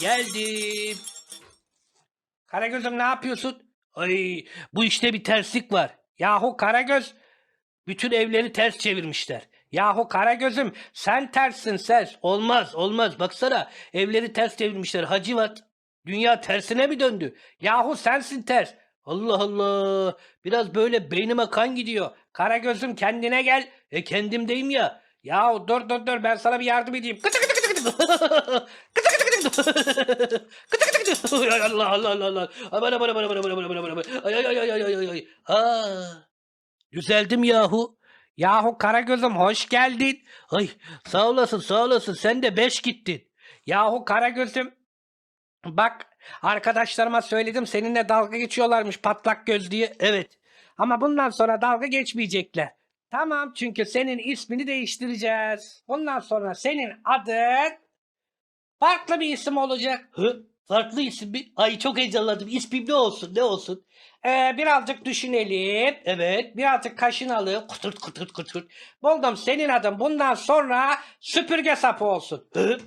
geldim. Karagöz'üm ne yapıyorsun? Ay bu işte bir terslik var. Yahu Karagöz bütün evleri ters çevirmişler. Yahu Karagöz'üm sen terssin sen. Olmaz olmaz baksana evleri ters çevirmişler Hacivat. Dünya tersine mi döndü? Yahu sensin ters. Allah Allah. Biraz böyle beynime kan gidiyor. Karagöz'üm kendine gel. E kendimdeyim ya. Yahu dur dur dur ben sana bir yardım edeyim. Kıtı kıtı kıtı. Kıtı kıtı kıtı. Kıtı Allah Allah Allah Allah. Aman aman aman aman aman aman aman ay ay ay ay ay ay. Ha. Düzeldim yahu. Yahu Karagöz'üm hoş geldin. Ay sağ olasın sağ olasın sen de beş gittin. Yahu Karagöz'üm bak arkadaşlarıma söyledim seninle dalga geçiyorlarmış patlak göz diye. Evet ama bundan sonra dalga geçmeyecekler. Tamam çünkü senin ismini değiştireceğiz. Bundan sonra senin adın farklı bir isim olacak. Hı? Farklı isim mi? Ay çok heyecanlandım. İsmim ne olsun ne olsun? Ee, birazcık düşünelim. Evet. Birazcık kaşınalım. Kıtırt kıtırt kıtırt. Buldum senin adın bundan sonra süpürge sapı olsun. Hı?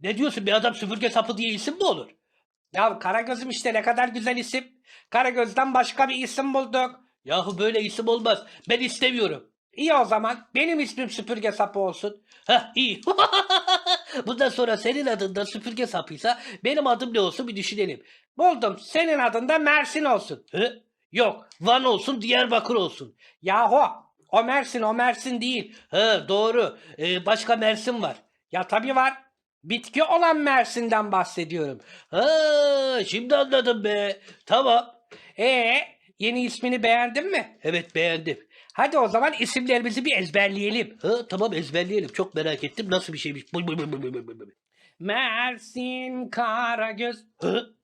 Ne diyorsun bir adam süpürge sapı diye isim mi olur? Ya Karagöz'üm işte ne kadar güzel isim. Karagöz'den başka bir isim bulduk. Yahu böyle isim olmaz. Ben istemiyorum. İyi o zaman benim ismim süpürge sapı olsun. Heh iyi. Bundan sonra senin adın da süpürge sapıysa benim adım ne olsun bir düşünelim. Buldum senin adın da Mersin olsun. Hı? Yok Van olsun Diyarbakır olsun. Yahu o Mersin o Mersin değil. Hı, doğru Ee, başka Mersin var. Ya tabii var. Bitki olan Mersin'den bahsediyorum. Ha, şimdi anladım be. Tamam. Ee, yeni ismini beğendin mi? Evet beğendim. Hadi o zaman isimlerimizi bir ezberleyelim. Ha, tamam ezberleyelim. Çok merak ettim nasıl bir şeymiş. Mersin Karagöz. Hı?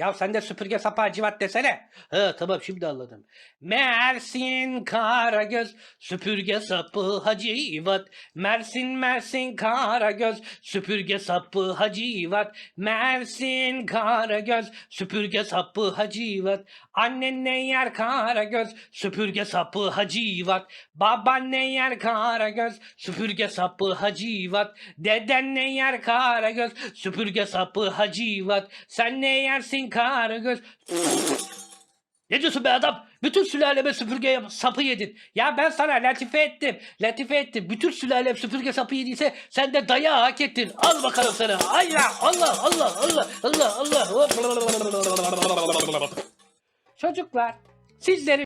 Ya sen de süpürge sapağı civat desene. Ha tamam şimdi anladım. Mersin Karagöz süpürge sapı hacivat. Mersin Mersin Karagöz süpürge sapı hacivat. Mersin Karagöz süpürge sapı hacivat. Annen ne yer Karagöz süpürge sapı hacivat. Baban ne yer Karagöz süpürge sapı hacivat. Deden ne yer Karagöz süpürge sapı hacivat. Sen ne yersin Karagöz? Ne diyorsun be adam? Bütün sülaleme süpürge sapı yedin. Ya ben sana latife ettim. Latife ettim. Bütün sülalem süpürge sapı yediyse sen de dayağı hak ettin. Al bakalım sana. Ya Allah Allah Allah Allah Allah. Çocuklar sizleri